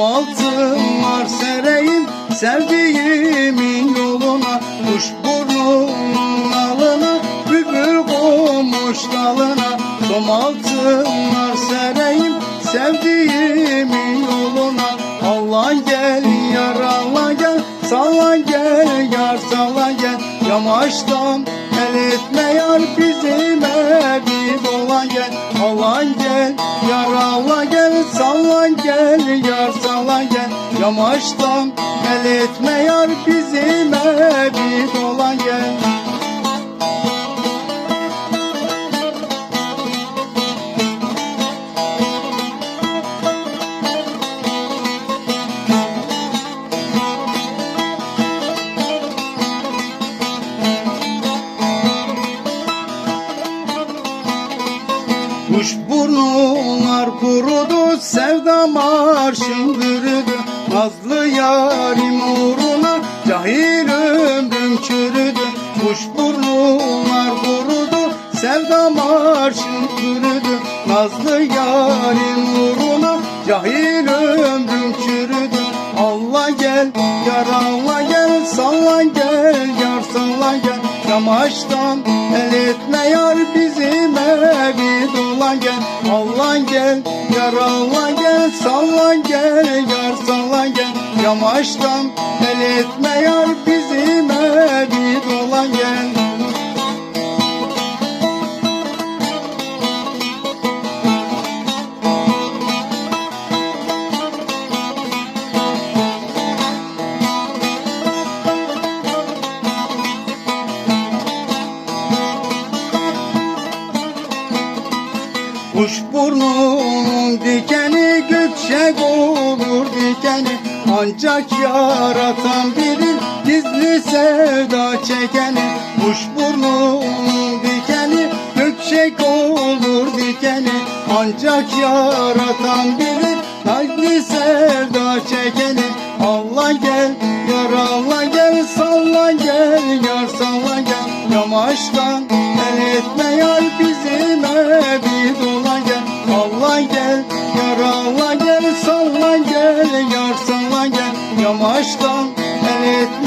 altınlar sereyim Sevdiğimin yoluna Kuş burnunun alına Bülbül konmuş dalına. Tom altınlar sereyim Sevdiğimin yoluna. Allah gel yar Allah gel Salla gel yar salla gel. Yamaçtan el etme yar bizim evimiz dola gel Allah gel. Yar Allah gel Salla gel. Yar salla gel. Yamaçtan el etme yar bizim evi dola gel Kuş burnunlar kurudu, sevda marşım bürüdü. Nazlı yarim uğruna cahil ömrüm çürüdü. Kuş burnunlar kurudu, sevda marşım bürüdü. Nazlı yarim uğruna cahil ömrüm çürüdü. Allah gel, yar Allah gel, salla gel, yar salla gel. Yamaçtan el etme yar bizim dola gel. Allah gel, yar Allah gel, salla gel, yar salla gel. Yamaçtan el etme yar bizim evi Kuş burnunun dikeni göçek olur dikeni. Ancak yaratan bilir gizli sevda çekeni. Kuş burnunun dikeni göçek olur dikeni. Ancak yaratan bilir gizli sevda çekeni. Allah gel yar Allah gel salla gel yar salla gel. Yamaçtan el etme yar bizim evi Yarala gel salla gel yar salla gel Yamaçtan el